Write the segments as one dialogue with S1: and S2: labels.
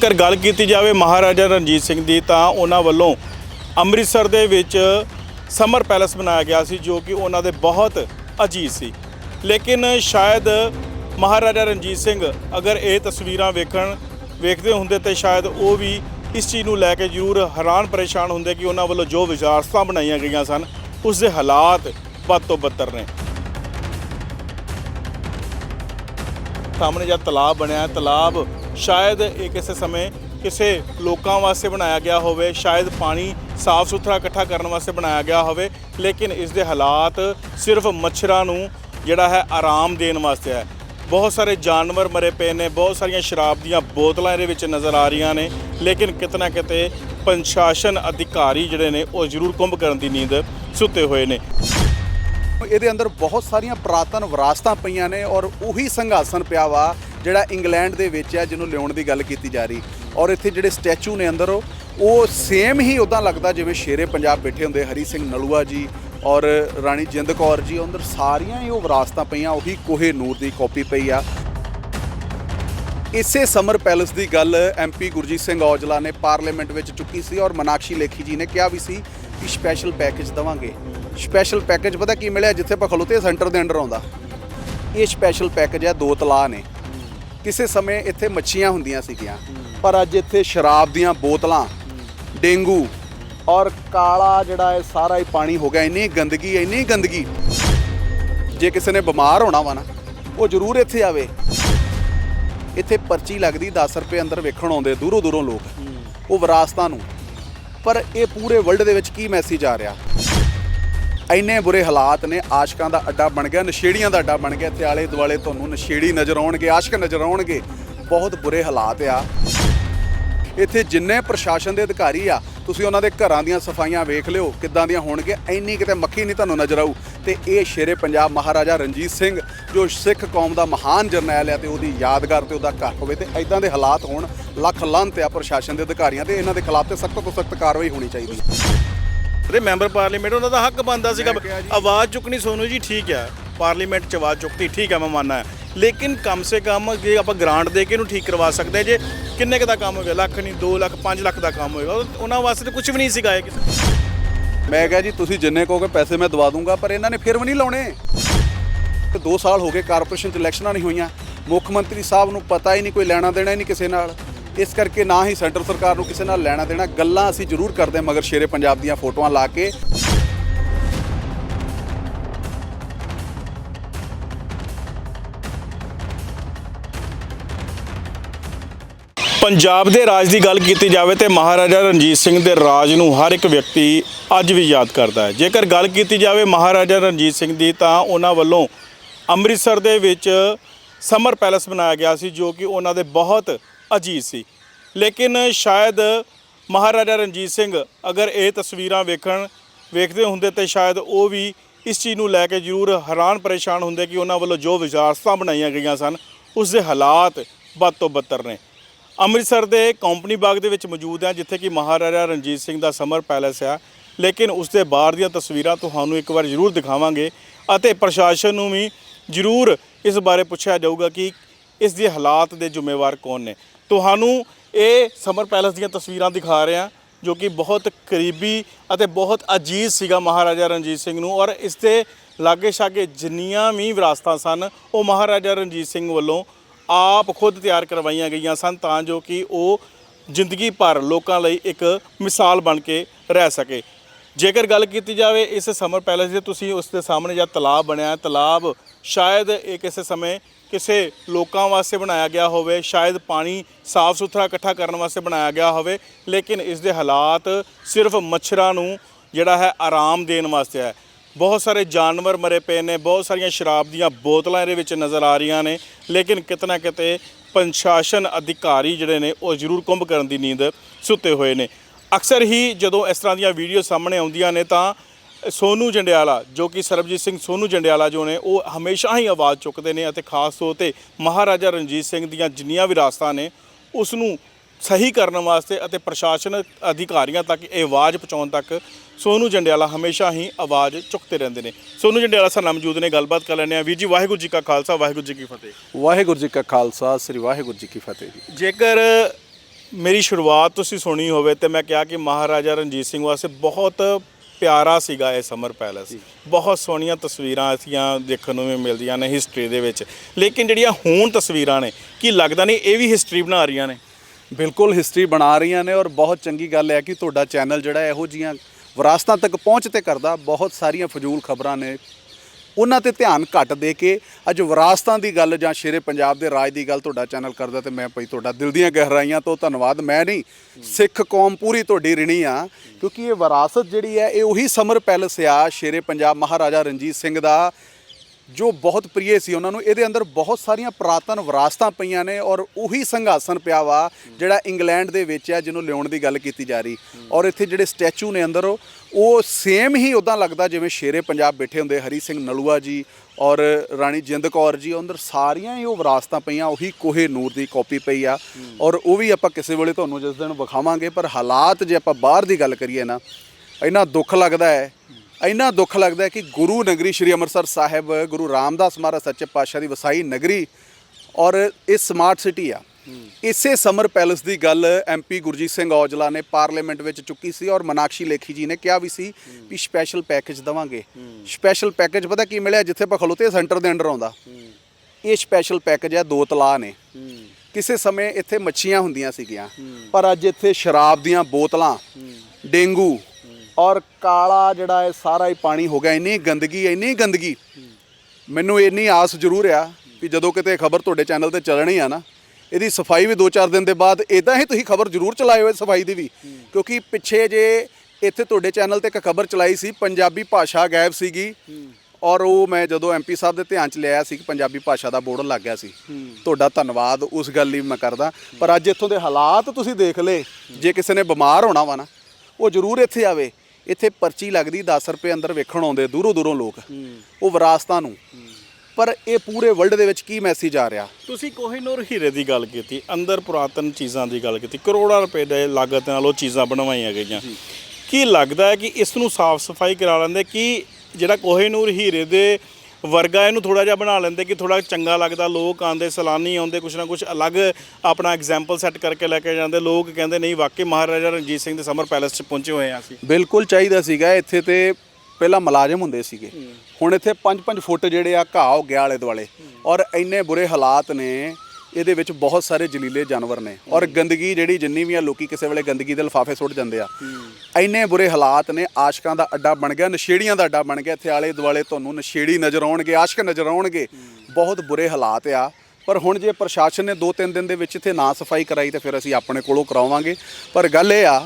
S1: ਜੇਕਰ ਗੱਲ ਕੀਤੀ ਜਾਵੇ ਮਹਾਰਾਜਾ ਰਣਜੀਤ ਸਿੰਘ ਦੀ, ਤਾਂ ਉਹਨਾਂ ਵੱਲੋਂ ਅੰਮ੍ਰਿਤਸਰ ਦੇ ਵਿੱਚ ਸਮਰ ਪੈਲੇਸ ਬਣਾਇਆ ਗਿਆ ਸੀ, ਜੋ ਕਿ ਉਹਨਾਂ ਦੇ ਬਹੁਤ ਅਜੀਜ਼ ਸੀ। ਲੇਕਿਨ ਸ਼ਾਇਦ ਮਹਾਰਾਜਾ ਰਣਜੀਤ ਸਿੰਘ ਅਗਰ ਇਹ ਤਸਵੀਰਾਂ ਵੇਖਣ, ਵੇਖਦੇ ਹੁੰਦੇ ਤੇ ਸ਼ਾਇਦ ਉਹ ਵੀ ਇਸ ਚੀਜ਼ ਨੂੰ ਲੈ ਕੇ ਜ਼ਰੂਰ ਹੈਰਾਨ ਪਰੇਸ਼ਾਨ ਹੁੰਦੇ ਕਿ ਉਹਨਾਂ ਵੱਲੋਂ ਜੋ ਵਿਚਾਰਤਾਂ ਬਣਾਈਆਂ ਗਈਆਂ ਸਨ, ਉਸ ਦੇ ਹਾਲਾਤ ਵੱਧ ਤੋਂ ਬੱਤਰ ਨੇ। ਸਾਹਮਣੇ ਜਦ ਤਲਾਬ ਬਣਿਆ, ਤਲਾਬ ਸ਼ਾਇਦ ਇਹ ਕਿਸੇ ਸਮੇਂ ਕਿਸੇ ਲੋਕਾਂ ਵਾਸਤੇ ਬਣਾਇਆ ਗਿਆ ਹੋਵੇ, ਸ਼ਾਇਦ ਪਾਣੀ ਸਾਫ਼ ਸੁਥਰਾ ਇਕੱਠਾ ਕਰਨ ਵਾਸਤੇ ਬਣਾਇਆ ਗਿਆ ਹੋਵੇ, ਲੇਕਿਨ ਇਸ ਦੇ ਹਾਲਾਤ ਸਿਰਫ ਮੱਛਰਾਂ ਨੂੰ ਜਿਹੜਾ ਹੈ ਆਰਾਮ ਦੇਣ ਵਾਸਤੇ ਹੈ। ਬਹੁਤ ਸਾਰੇ ਜਾਨਵਰ ਮਰੇ ਪਏ ਨੇ, ਬਹੁਤ ਸਾਰੀਆਂ ਸ਼ਰਾਬ ਦੀਆਂ ਬੋਤਲਾਂ ਇਹਦੇ ਵਿੱਚ ਨਜ਼ਰ ਆ ਰਹੀਆਂ ਨੇ, ਲੇਕਿਨ ਕਿਤੇ ਨਾ ਕਿਤੇ ਪ੍ਰਸ਼ਾਸਨ ਅਧਿਕਾਰੀ ਜਿਹੜੇ ਨੇ ਉਹ ਜ਼ਰੂਰ ਕੁੰਭ ਕਰਨ ਦੀ ਨੀਂਦ ਸੁੱਤੇ ਹੋਏ ਨੇ।
S2: ਇਹਦੇ ਅੰਦਰ ਬਹੁਤ ਸਾਰੀਆਂ ਪ੍ਰਾਤਨ ਵਿਰਾਸਤਾਂ ਪਈਆਂ ਨੇ ਔਰ ਉਹੀ ਸੰਘਾਸਨ ਪਿਆ ਵਾ ਜਿਹੜਾ ਇੰਗਲੈਂਡ ਦੇ ਵਿੱਚ ਹੈ, ਜਿਹਨੂੰ ਲਿਆਉਣ ਦੀ ਗੱਲ ਕੀਤੀ ਜਾ ਰਹੀ। ਔਰ ਇੱਥੇ ਜਿਹੜੇ ਸਟੈਚੂ ਨੇ ਅੰਦਰ, ਉਹ- ਸੇਮ ਹੀ ਉਦਾਂ ਲੱਗਦਾ ਜਿਵੇਂ ਸ਼ੇਰੇ ਪੰਜਾਬ ਬੈਠੇ ਹੁੰਦੇ, ਹਰੀ ਸਿੰਘ ਨਲੂਆ ਜੀ ਔਰ ਰਾਣੀ ਜਿੰਦ ਕੌਰ ਜੀ ਅੰਦਰ ਸਾਰੀਆਂ ਹੀ ਉਹ ਵਿਰਾਸਤਾਂ ਪਈਆਂ, ਉਹੀ ਕੋਹੇ ਨੂਰ ਦੀ ਕਾਪੀ ਪਈ ਆ। ਇਸੇ ਸਮਰ ਪੈਲੇਸ ਦੀ ਗੱਲ ਐਮਪੀ ਗੁਰਜੀਤ ਸਿੰਘ ਔਜਲਾ ਨੇ ਪਾਰਲੀਮੈਂਟ ਵਿੱਚ ਚੁੱਕੀ ਸੀ ਔਰ ਮਨਾਕਸ਼ੀ ਲੇਖੀ ਜੀ ਨੇ ਕਿਹਾ ਵੀ ਸੀ ਕਿ ਸਪੈਸ਼ਲ ਪੈਕੇਜ ਦਵਾਂਗੇ। ਸਪੈਸ਼ਲ ਪੈਕੇਜ ਪਤਾ ਕੀ ਮਿਲਿਆ? ਜਿੱਥੇ ਆਪਾਂ ਖਲੋਤੇ ਸੈਂਟਰ ਦੇ ਅੰਡਰ ਆਉਂਦਾ। ਇਹ ਸਪੈਸ਼ਲ ਪੈਕੇਜ ਹੈ ਦੋ ਤਲਾਅ ਨੇ। ਕਿਸੇ ਸਮੇਂ ਇੱਥੇ ਮੱਛੀਆਂ ਹੁੰਦੀਆਂ ਸੀਗੀਆਂ। ਪਰ ਅੱਜ ਇੱਥੇ ਸ਼ਰਾਬ ਦੀਆਂ ਬੋਤਲਾਂ, ਡੇਂਗੂ ਔਰ ਕਾਲਾ ਜਿਹੜਾ ਹੈ ਸਾਰਾ ਹੀ ਪਾਣੀ ਹੋ ਗਿਆ, ਇੰਨੀ ਗੰਦਗੀ ਇੰਨੀ ਗੰਦਗੀ। ਜੇ ਕਿਸੇ ਨੇ ਬਿਮਾਰ ਹੋਣਾ ਵਾ ਨਾ, ਉਹ ਜ਼ਰੂਰ ਇੱਥੇ ਆਵੇ। ਇੱਥੇ ਪਰਚੀ ਲੱਗਦੀ 10 ਰੁਪਏ ਅੰਦਰ ਵੇਖਣ ਆਉਂਦੇ, ਦੂਰੋਂ ਦੂਰੋਂ ਲੋਕ। ਉਹ ਵਿਰਾਸਤਾਂ ਨੂੰ। ਪਰ ਇਹ ਪੂਰੇ ਵਰਲਡ ਦੇ ਵਿੱਚ ਕੀ ਮੈਸੇਜ ਆ ਰਿਹਾ? ਇੰਨੇ ਬੁਰੇ ਹਾਲਾਤ ਨੇ, ਆਸ਼ਕਾਂ ਦਾ ਅੱਡਾ ਬਣ ਗਿਆ, ਨਸ਼ੇੜੀਆਂ ਦਾ ਅੱਡਾ ਬਣ ਗਿਆ, ਇੱਥੇ ਆਲੇ ਦੁਆਲੇ ਤੁਹਾਨੂੰ ਨਸ਼ੇੜੀ ਨਜ਼ਰ ਆਉਣਗੇ, ਆਸ਼ਕ ਨਜ਼ਰ ਆਉਣਗੇ। ਬਹੁਤ ਬੁਰੇ ਹਾਲਾਤ ਆ। ਇੱਥੇ ਜਿੰਨੇ ਪ੍ਰਸ਼ਾਸਨ ਦੇ ਅਧਿਕਾਰੀ ਆ, ਤੁਸੀਂ ਉਹਨਾਂ ਦੇ ਘਰਾਂ ਦੀਆਂ ਸਫਾਈਆਂ ਵੇਖ ਲਿਓ, ਕਿੱਦਾਂ ਦੀਆਂ ਹੋਣਗੇ, ਇੰਨੀ ਕਿਤੇ ਮੱਖੀ ਨਹੀਂ ਤੁਹਾਨੂੰ ਨਜ਼ਰ ਆਊ। ਤੇ ਇਹ ਸ਼ੇਰੇ ਪੰਜਾਬ ਮਹਾਰਾਜਾ ਰਣਜੀਤ ਸਿੰਘ, ਜੋ ਸਿੱਖ ਕੌਮ ਦਾ ਮਹਾਨ ਜਰਨੈਲ ਆ ਤੇ ਉਹਦੀ ਯਾਦਗਾਰ ਤੇ ਉਹਦਾ ਘਰ ਹੋਵੇ ਤੇ ਐਦਾਂ ਦੇ ਹਾਲਾਤ ਹੋਣ ਲੱਖ ਲੰਤ ਆ ਪ੍ਰਸ਼ਾਸਨ ਦੇ ਅਧਿਕਾਰੀਆਂ ਤੇ ਇਹਨਾਂ ਦੇ ਖਿਲਾਫ ਤੇ ਸਖਤ ਤੋਂ ਸਖਤ ਕਾਰਵਾਈ ਹੋਣੀ ਚਾਹੀਦੀ ਹੈ।
S1: ਤੇ ਮੈਂਬਰ ਪਾਰਲੀਮੈਂਟ ਉਹਨਾਂ ਦਾ ਹੱਕ ਬਣਦਾ ਸੀਗਾ। ਆਵਾਜ਼ ਚੁੱਕਣੀ ਸੋਨੂ ਜੀ ਠੀਕ ਹੈ ਪਾਰਲੀਮੈਂਟ 'ਚ ਆਵਾਜ਼ ਚੁੱਕਤੀ ਠੀਕ ਹੈ ਮੈਂ ਮੰਨਦਾ ਲੇਕਿਨ ਕਮ ਸੇ ਕਮ ਜੇ ਆਪਾਂ ਗ੍ਰਾਂਟ ਦੇ ਕੇ ਇਹਨੂੰ ਠੀਕ ਕਰਵਾ ਸਕਦੇ ਜੇ ਕਿੰਨੇ ਕੁ ਦਾ ਕੰਮ ਹੋਵੇਗਾ ਲੱਖ ਨਹੀਂ 2 ਲੱਖ 5 ਲੱਖ ਦਾ ਕੰਮ ਹੋਵੇਗਾ ਉਹ- ਉਹਨਾਂ ਵਾਸਤੇ ਤਾਂ ਕੁਝ ਵੀ ਨਹੀਂ ਸੀਗਾ ਇਹ ਕਿਸੇ
S2: ਮੈਂ ਕਿਹਾ ਜੀ ਤੁਸੀਂ ਜਿੰਨੇ ਕਹੋਗੇ ਪੈਸੇ ਮੈਂ ਦਵਾ ਦੂੰਗਾ ਪਰ ਇਹਨਾਂ ਨੇ ਫਿਰ ਵੀ ਨਹੀਂ ਲਾਉਣੇ। ਤੇ 2 ਸਾਲ ਹੋ ਗਏ ਕਾਰਪੋਰੇਸ਼ਨ ਚ ਇਲੈਕਸ਼ਨਾਂ ਨਹੀਂ ਹੋਈਆਂ। ਮੁੱਖ ਮੰਤਰੀ ਸਾਹਿਬ ਨੂੰ ਪਤਾ ਹੀ ਨਹੀਂ ਕੋਈ ਲੈਣਾ ਦੇਣਾ ਹੀ ਨਹੀਂ ਕਿਸੇ ਨਾਲ। ਇਸ ਕਰਕੇ ਨਾ ਹੀ ਸੈਂਟਰ ਸਰਕਾਰ ਨੂੰ ਕਿਸੇ ਨਾਲ ਲੈਣਾ ਦੇਣਾ ਗੱਲਾਂ ਅਸੀਂ ਜ਼ਰੂਰ ਕਰਦੇ ਹਾਂ, ਮਗਰ ਸ਼ੇਰੇ ਪੰਜਾਬ ਦੀਆਂ ਫੋਟੋਆਂ ਲਾ ਕੇ।
S1: ਪੰਜਾਬ ਦੇ ਰਾਜ ਦੀ ਗੱਲ ਕੀਤੀ ਜਾਵੇ ਤੇ ਮਹਾਰਾਜਾ ਰਣਜੀਤ ਸਿੰਘ ਦੇ ਰਾਜ ਨੂੰ ਹਰ ਇੱਕ ਵਿਅਕਤੀ ਅੱਜ ਵੀ ਯਾਦ ਕਰਦਾ ਹੈ। ਜੇਕਰ ਗੱਲ ਕੀਤੀ ਜਾਵੇ ਮਹਾਰਾਜਾ ਰਣਜੀਤ ਸਿੰਘ ਦੀ ਤਾਂ ਉਹਨਾਂ ਵੱਲੋਂ ਅੰਮ੍ਰਿਤਸਰ ਦੇ ਵਿੱਚ ਸਮਰ ਪੈਲੇਸ ਬਣਾਇਆ ਗਿਆ ਸੀ ਜੋ ਕਿ ਉਹਨਾਂ ਦੇ ਬਹੁਤ ਅਜੀਜ਼ ਸੀ। ਲੇਕਿਨ ਸ਼ਾਇਦ ਮਹਾਰਾਜਾ ਰਣਜੀਤ ਸਿੰਘ ਅਗਰ ਇਹ ਤਸਵੀਰਾਂ ਵੇਖਣ, ਵੇਖਦੇ ਹੁੰਦੇ ਤੇ ਸ਼ਾਇਦ ਉਹ ਵੀ ਇਸ ਚੀਜ਼ ਨੂੰ ਲੈ ਕੇ ਜ਼ਰੂਰ ਹੈਰਾਨ ਪਰੇਸ਼ਾਨ ਹੁੰਦੇ ਕਿ ਉਹਨਾਂ ਵੱਲੋਂ ਜੋ ਵਿਚਾਰਤਾਂ ਬਣਾਈਆਂ ਗਈਆਂ ਸਨ, ਉਸ ਦੇ ਹਾਲਾਤ ਬਦ ਤੋਂ ਬੱਤਰ ਨੇ। ਅੰਮ੍ਰਿਤਸਰ ਦੇ ਕੰਪਨੀ ਬਾਗ ਦੇ ਵਿੱਚ ਮੌਜੂਦ ਹੈ, ਜਿੱਥੇ ਕਿ ਮਹਾਰਾਜਾ ਰਣਜੀਤ ਸਿੰਘ ਦਾ ਸਮਰ ਪੈਲੇਸ ਆ। ਲੇਕਿਨ ਉਸ ਦੇ ਬਾਹਰ ਦੀਆਂ ਤਸਵੀਰਾਂ ਤੁਹਾਨੂੰ ਇੱਕ ਵਾਰ ਜ਼ਰੂਰ ਦਿਖਾਵਾਂਗੇ ਅਤੇ ਪ੍ਰਸ਼ਾਸਨ ਨੂੰ ਵੀ ਜ਼ਰੂਰ ਇਸ ਬਾਰੇ ਪੁੱਛਿਆ ਜਾਊਗਾ ਕਿ ਇਸ ਦੇ ਹਾਲਾਤ ਦੇ ਜ਼ਿੰਮੇਵਾਰ ਕੌਣ ਨੇ? ਤੁਹਾਨੂੰ ਇਹ ਸਮਰ ਪੈਲੇਸ ਦੀਆਂ ਤਸਵੀਰਾਂ ਦਿਖਾ ਰਿਹਾ ਜੋ ਕਿ ਬਹੁਤ ਕਰੀਬੀ ਅਤੇ ਬਹੁਤ ਅਜੀਜ਼ ਸੀਗਾ ਮਹਾਰਾਜਾ ਰਣਜੀਤ ਸਿੰਘ ਨੂੰ ਔਰ ਇਸ ਦੇ ਲਾਗੇ ਛਾਗੇ ਜਿੰਨੀਆਂ ਵੀ ਵਿਰਾਸਤਾਂ ਸਨ ਉਹ ਮਹਾਰਾਜਾ ਰਣਜੀਤ ਸਿੰਘ ਵੱਲੋਂ ਆਪ ਖੁਦ ਤਿਆਰ ਕਰਵਾਈਆਂ ਗਈਆਂ ਸਨ ਤਾਂ ਜੋ ਕਿ ਉਹ ਜ਼ਿੰਦਗੀ ਭਰ ਲੋਕਾਂ ਲਈ ਇੱਕ ਮਿਸਾਲ ਬਣ ਕੇ ਰਹਿ ਸਕੇ। ਜੇਕਰ ਗੱਲ ਕੀਤੀ ਜਾਵੇ ਇਸ ਸਮਰ ਪੈਲੇਸ ਦੇ ਤੁਸੀਂ ਉਸ ਦੇ ਸਾਹਮਣੇ ਜਦ ਤਲਾਬ ਬਣਿਆ ਹੈ, ਤਲਾਬ ਸ਼ਾਇਦ ਇਹ ਕਿਸੇ ਸਮੇਂ ਕਿਸੇ ਲੋਕਾਂ ਵਾਸਤੇ ਬਣਾਇਆ ਗਿਆ ਹੋਵੇ, ਸ਼ਾਇਦ ਪਾਣੀ ਸਾਫ਼ ਸੁਥਰਾ ਇਕੱਠਾ ਕਰਨ ਵਾਸਤੇ ਬਣਾਇਆ ਗਿਆ ਹੋਵੇ, ਲੇਕਿਨ ਇਸ ਦੇ ਹਾਲਾਤ ਸਿਰਫ ਮੱਛਰਾਂ ਨੂੰ ਜਿਹੜਾ ਹੈ ਆਰਾਮ ਦੇਣ ਵਾਸਤੇ ਹੈ। ਬਹੁਤ ਸਾਰੇ ਜਾਨਵਰ ਮਰੇ ਪਏ ਨੇ, ਬਹੁਤ ਸਾਰੀਆਂ ਸ਼ਰਾਬ ਦੀਆਂ ਬੋਤਲਾਂ ਇਹਦੇ ਵਿੱਚ ਨਜ਼ਰ ਆ ਰਹੀਆਂ ਨੇ, ਲੇਕਿਨ ਕਿਤੇ ਨਾ ਕਿਤੇ ਪ੍ਰਸ਼ਾਸਨ ਅਧਿਕਾਰੀ ਜਿਹੜੇ ਨੇ ਉਹ ਜ਼ਰੂਰ ਕੁੰਭ ਕਰਨ ਦੀ ਨੀਂਦ ਸੁੱਤੇ ਹੋਏ ਨੇ। ਅਕਸਰ ਹੀ ਜਦੋਂ ਇਸ ਤਰ੍ਹਾਂ ਦੀਆਂ ਵੀਡੀਓ ਸਾਹਮਣੇ ਆਉਂਦੀਆਂ ਨੇ ਤਾਂ ਸੋਨੂ ਜੰਡਿਆਲਾ ਜੋ ਕਿ ਸਰਬਜੀਤ ਸਿੰਘ ਸੋਨੂ ਜੰਡਿਆਲਾ ਜੋ ਨੇ ਉਹ ਹਮੇਸ਼ਾ ਹੀ ਆਵਾਜ਼ ਚੁੱਕਦੇ ਨੇ ਅਤੇ ਖਾਸ ਤੌਰ ਤੇ ਮਹਾਰਾਜਾ ਰਣਜੀਤ ਸਿੰਘ ਦੀਆਂ ਜਿੰਨੀਆਂ ਵੀ ਰਾਸਤਾਂ ਨੇ ਉਸ ਨੂੰ ਸਹੀ ਕਰਨ ਵਾਸਤੇ ਅਤੇ ਪ੍ਰਸ਼ਾਸਨ ਅਧਿਕਾਰੀਆਂ ਤੱਕ ਇਹ ਆਵਾਜ਼ ਪਹੁੰਚਾਉਣ ਤੱਕ ਸੋਨੂ ਜੰਡਿਆਲਾ ਹਮੇਸ਼ਾ ਹੀ ਆਵਾਜ਼ ਚੁੱਕਦੇ ਰਹਿੰਦੇ ਨੇ। ਸੋਨੂ ਜੰਡਿਆਲਾ ਸਾਡੇ ਨਾਲ ਮੌਜੂਦ ਨੇ ਗੱਲਬਾਤ ਕਰ ਲੈਂਦੇ ਆ ਵੀਰ ਜੀ ਵਾਹਿਗੁਰੂ ਜੀ ਕਾ ਖਾਲਸਾ ਵਾਹਿਗੁਰੂ ਜੀ ਕੀ ਫਤਿਹ।
S2: ਵਾਹਿਗੁਰੂ ਜੀ ਕਾ ਖਾਲਸਾ ਸ੍ਰੀ ਵਾਹਿਗੁਰੂ ਜੀ ਕੀ ਫਤਿਹ ਜੀ।
S1: ਜੇਕਰ ਮੇਰੀ ਸ਼ੁਰੂਆਤ ਤੁਸੀਂ ਸੁਣੀ ਹੋਵੇ ਤੇ ਮੈਂ ਕਿਹਾ ਕਿ ਮਹਾਰਾਜਾ ਰਣਜੀਤ ਸਿੰਘ ਵਾਸਤੇ ਬਹੁਤ ਪਿਆਰਾ ਸੀਗਾ ਇਹ ਸਮਰ ਪੈਲੇਸ। ਬਹੁਤ ਸੋਹਣੀਆਂ ਤਸਵੀਰਾਂ ਅਸੀਂ ਦੇਖਣ ਨੂੰ ਵੀ ਮਿਲਦੀਆਂ ਨੇ ਹਿਸਟਰੀ ਦੇ ਵਿੱਚ। ਲੇਕਿਨ ਜਿਹੜੀਆਂ ਹੁਣ ਤਸਵੀਰਾਂ ਨੇ, ਕੀ ਲੱਗਦਾ ਨਹੀਂ ਇਹ ਵੀ ਹਿਸਟਰੀ ਬਣਾ ਰਹੀਆਂ ਨੇ?
S2: ਬਿਲਕੁਲ ਹਿਸਟਰੀ ਬਣਾ ਰਹੀਆਂ ਨੇ ਔਰ ਬਹੁਤ ਚੰਗੀ ਗੱਲ ਹੈ ਕਿ ਤੁਹਾਡਾ ਚੈਨਲ ਜਿਹੜਾ ਇਹੋ ਜੀਆਂ ਵਿਰਾਸਤਾਂ ਤੱਕ ਪਹੁੰਚ ਤੇ ਕਰਦਾ। ਬਹੁਤ ਸਾਰੀਆਂ ਫਜ਼ੂਲ ਖਬਰਾਂ ਨੇ ਉਹਨਾਂ ਤੇ ਧਿਆਨ ਘੱਟ ਦੇ ਕੇ ਅੱਜ ਵਿਰਾਸਤਾਂ ਦੀ ਗੱਲ ਜਾਂ ਸ਼ੇਰੇ ਪੰਜਾਬ ਦੇ ਰਾਜ ਦੀ ਗੱਲ ਤੁਹਾਡਾ ਚੈਨਲ ਕਰਦਾ ਤੇ ਮੈਂ ਭਾਈ ਤੁਹਾਡਾ ਦਿਲ ਦੀਆਂ ਗਹਿਰਾਈਆਂ ਤੋਂ ਧੰਨਵਾਦ। ਮੈਂ ਨਹੀਂ, ਸਿੱਖ ਕੌਮ ਪੂਰੀ ਤੁਹਾਡੀ ਰਿਣੀ ਆ, ਕਿਉਂਕਿ ਇਹ ਵਿਰਾਸਤ ਜਿਹੜੀ ਹੈ, ਇਹ ਉਹੀ ਸਮਰ ਪੈਲਸ ਆ ਸ਼ੇਰੇ ਪੰਜਾਬ ਮਹਾਰਾਜਾ ਰਣਜੀਤ ਸਿੰਘ ਦਾ, ਜੋ ਬਹੁਤ ਪ੍ਰਿਯ ਸੀ ਉਹਨਾਂ ਨੂੰ। ਇਹਦੇ ਅੰਦਰ ਬਹੁਤ ਸਾਰੀਆਂ ਪ੍ਰਾਤਨ ਵਿਰਾਸਤਾਂ ਪਈਆਂ ਨੇ ਔਰ ਉਹੀ ਸੰਘਾਸਨ ਪਿਆ ਵਾ ਜਿਹੜਾ ਇੰਗਲੈਂਡ ਦੇ ਵਿੱਚ ਹੈ, ਜਿਹਨੂੰ ਲਿਆਉਣ ਦੀ ਗੱਲ ਕੀਤੀ ਜਾ ਰਹੀ। ਔਰ ਇੱਥੇ ਜਿਹੜੇ ਸਟੈਚੂ ਨੇ ਅੰਦਰ ਉਹ- ਸੇਮ ਹੀ ਉਦਾਂ ਲੱਗਦਾ ਜਿਵੇਂ ਸ਼ੇਰੇ ਪੰਜਾਬ ਬੈਠੇ ਹੁੰਦੇ ਹਰੀ ਸਿੰਘ ਨਲੂਆ ਜੀ ਔਰ ਰਾਣੀ ਜਿੰਦ ਕੌਰ ਜੀ ਅੰਦਰ ਸਾਰੀਆਂ ਹੀ ਉਹ ਵਿਰਾਸਤਾਂ ਪਈਆਂ ਉਹੀ ਕੋਹੇ ਨੂਰ ਦੀ ਕਾਪੀ ਪਈ ਆ। ਔਰ ਉਹ ਵੀ ਆਪਾਂ ਕਿਸੇ ਵੇਲੇ ਤੁਹਾਨੂੰ ਜਿਸ ਦਿਨ ਵਿਖਾਵਾਂਗੇ ਪਰ ਹਾਲਾਤ ਜੇ ਆਪਾਂ ਬਾਹਰ ਦੀ ਗੱਲ ਕਰੀਏ ਨਾ ਇੰਨਾ ਦੁੱਖ ਲੱਗਦਾ ਹੈ ਇੰਨਾ ਦੁੱਖ ਲੱਗਦਾ ਹੈ ਕਿ ਗੁਰੂ ਨਗਰੀ ਸ੍ਰੀ ਅੰਮ੍ਰਿਤਸਰ ਸਾਹਿਬ ਗੁਰੂ ਰਾਮਦਾਸ ਮਹਾਰਾਜ ਸੱਚੇ ਪਾਤਸ਼ਾਹ ਦੀ ਵਸਾਈ ਨਗਰੀ ਔਰ ਇਹ ਸਮਾਰਟ ਸਿਟੀ ਆ। ਇਸੇ ਸਮਰ ਪੈਲਸ ਦੀ ਗੱਲ ਐਮਪੀ ਗੁਰਜੀਤ ਸਿੰਘ ਔਜਲਾ ਨੇ ਪਾਰਲੀਮੈਂਟ ਵਿੱਚ ਚੁੱਕੀ ਸੀ ਔਰ ਮਨਾਕਸ਼ੀ ਲੇਖੀ ਜੀ ਨੇ ਕਿਹਾ ਵੀ ਸੀ ਵੀ ਸਪੈਸ਼ਲ ਪੈਕੇਜ ਦਵਾਂਗੇ। ਸਪੈਸ਼ਲ ਪੈਕੇਜ ਪਤਾ ਕੀ ਮਿਲਿਆ? ਜਿੱਥੇ ਆਪਾਂ ਖਲੋਤੇ ਸੈਂਟਰ ਦੇ ਅੰਡਰ ਆਉਂਦਾ। ਇਹ ਸਪੈਸ਼ਲ ਪੈਕੇਜ ਹੈ ਦੋ ਤਲਾਅ ਨੇ। ਕਿਸੇ ਸਮੇਂ ਇੱਥੇ ਮੱਛੀਆਂ ਹੁੰਦੀਆਂ ਸੀਗੀਆਂ। ਪਰ ਅੱਜ ਇੱਥੇ ਸ਼ਰਾਬ ਦੀਆਂ ਬੋਤਲਾਂ, ਡੇਂਗੂ ਔਰ ਕਾਲਾ ਜਿਹੜਾ ਹੈ ਸਾਰਾ ਹੀ ਪਾਣੀ ਹੋ ਗਿਆ। ਇੰਨੀ ਗੰਦਗੀ ਇੰਨੀ ਗੰਦਗੀ। ਮੈਨੂੰ ਇੰਨੀ ਆਸ ਜ਼ਰੂਰ ਆ ਕਿ ਜਦੋਂ ਕਿਤੇ ਖਬਰ ਤੁਹਾਡੇ ਚੈਨਲ ਤੇ ਚੱਲਣੀ ਆ ਨਾ ਇਹਦੀ ਸਫ਼ਾਈ ਵੀ 2-4 ਦਿਨ ਦੇ ਬਾਅਦ ਇਦਾਂ ਹੀ ਤੁਸੀਂ ਖਬਰ ਜ਼ਰੂਰ ਚਲਾਇਓ ਇਸ ਸਫ਼ਾਈ ਦੀ ਵੀ। ਕਿਉਂਕਿ ਪਿੱਛੇ ਜੇ ਇੱਥੇ ਤੁਹਾਡੇ ਚੈਨਲ ਤੇ ਇੱਕ ਖਬਰ ਚਲਾਈ ਸੀ, ਪੰਜਾਬੀ ਭਾਸ਼ਾ ਗਾਇਬ ਸੀਗੀ। ਔਰ ਉਹ ਮੈਂ ਜਦੋਂ ਐਮਪੀ ਸਾਹਿਬ ਦੇ ਧਿਆਨ ਚ ਲਿਆਇਆ ਸੀ ਕਿ ਪੰਜਾਬੀ ਭਾਸ਼ਾ ਦਾ ਬੋਰਡ ਲੱਗ ਗਿਆ ਸੀ। ਤੁਹਾਡਾ ਧੰਨਵਾਦ, ਉਸ ਗੱਲ ਲਈ ਮੈਂ ਕਰਦਾ। ਪਰ ਅੱਜ ਇੱਥੋਂ ਦੇ ਹਾਲਾਤ ਤੁਸੀਂ ਦੇਖ ਲਏ, ਜੇ ਕਿਸੇ ਨੇ ਬਿਮਾਰ ਹੋਣਾ ਵਾ ਨਾ, ਉਹ ਜ਼ਰੂਰ ਇੱਥੇ ਆਵੇ। ਇੱਥੇ ਪਰਚੀ ਲੱਗਦੀ 10 ਰੁਪਏ ਅੰਦਰ ਵੇਖਣ ਆਉਂਦੇ, ਦੂਰੋਂ ਦੂਰੋਂ ਲੋਕ। ਉਹ ਵਿਰਾਸਤਾਂ ਨੂੰ। ਪਰ ਇਹ ਪੂਰੇ ਵਰਲਡ ਦੇ ਵਿੱਚ ਕੀ ਮੈਸੇਜ ਆ ਰਿਹਾ?
S1: ਤੁਸੀਂ ਕੋਹਿਨੂਰ ਹੀਰੇ ਦੀ ਗੱਲ ਕੀਤੀ ਅੰਦਰ ਪੁਰਾਤਨ ਚੀਜ਼ਾਂ ਦੀ ਗੱਲ ਕੀਤੀ ਕਰੋੜਾਂ ਰੁਪਏ ਦੇ ਲਾਗਤ ਨਾਲ ਉਹ ਚੀਜ਼ਾਂ ਬਣਵਾਈਆਂ ਗਈਆਂ। ਕੀ ਲੱਗਦਾ ਹੈ ਕਿ ਇਸ ਨੂੰ ਸਾਫ਼ ਸਫ਼ਾਈ ਕਰਾ ਲੈਂਦੇ ਕਿ ਜਿਹੜਾ ਕੋਹਿਨੂਰ ਹੀਰੇ ਦੇ ਵਰਗਾ ਇਹਨੂੰ ਥੋੜਾ ਜਿਹਾ ਬਣਾ ਲੈਂਦੇ ਕਿ ਥੋੜਾ ਚੰਗਾ ਲੱਗਦਾ ਲੋਕ ਆਉਂਦੇ ਸੈਲਾਨੀ ਆਉਂਦੇ ਕੁਛ ਨਾ ਕੁਛ ਅਲੱਗ ਆਪਣਾ ਐਗਜ਼ਾਮਪਲ ਸੈੱਟ ਕਰਕੇ ਲੈ ਕੇ ਜਾਂਦੇ। ਲੋਕ ਕਹਿੰਦੇ ਨਹੀਂ ਵਾਕਈ ਮਹਾਰਾਜਾ ਰਣਜੀਤ ਸਿੰਘ ਦੇ ਸਮਰ ਪੈਲੇਸ 'ਚ ਪਹੁੰਚੇ ਹੋਏ ਆ ਅਸੀਂ।
S2: ਬਿਲਕੁਲ ਚਾਹੀਦਾ ਸੀਗਾ ਇੱਥੇ ਤੇ ਪਹਿਲਾਂ ਮੁਲਾਜ਼ਮ ਹੁੰਦੇ ਸੀਗੇ। ਹੁਣ ਇੱਥੇ 5-5 ਫੁੱਟ ਜਿਹੜੇ ਆ ਘਾਹ ਹੋ ਗਿਆ ਆਲੇ ਦੁਆਲੇ। ਔਰ ਇੰਨੇ ਬੁਰੇ ਹਾਲਾਤ ਨੇ ਇਹਦੇ ਵਿੱਚ ਬਹੁਤ ਸਾਰੇ ਜਲੀਲੇ ਜਾਨਵਰ ਨੇ। ਔਰ ਗੰਦਗੀ ਜਿਹੜੀ ਜਿੰਨੀ ਵੀ ਆ ਲੋਕੀ ਕਿਸੇ ਵੇਲੇ ਗੰਦਗੀ ਦੇ ਲਿਫਾਫੇ ਸੁੱਟ ਜਾਂਦੇ ਆ। ਇੰਨੇ ਬੁਰੇ ਹਾਲਾਤ ਨੇ ਆਸ਼ਕਾਂ ਦਾ ਅੱਡਾ ਬਣ ਗਿਆ ਨਸ਼ੇੜੀਆਂ ਦਾ ਅੱਡਾ ਬਣ ਗਿਆ। ਇੱਥੇ ਆਲੇ ਦੁਆਲੇ ਤੁਹਾਨੂੰ ਨਸ਼ੇੜੀ ਨਜ਼ਰ ਆਉਣਗੇ ਆਸ਼ਕ ਨਜ਼ਰ ਆਉਣਗੇ। ਬਹੁਤ ਬੁਰੇ ਹਾਲਾਤ ਆ। ਪਰ ਹੁਣ ਜੇ ਪ੍ਰਸ਼ਾਸਨ ਨੇ 2-3 ਦਿਨ ਦੇ ਵਿੱਚ ਇੱਥੇ ਨਾ ਸਫ਼ਾਈ ਕਰਾਈ ਤੇ ਫਿਰ ਅਸੀਂ ਆਪਣੇ ਕੋਲੋਂ ਕਰਾਵਾਂਗੇ। ਪਰ ਗੱਲ ਇਹ ਆ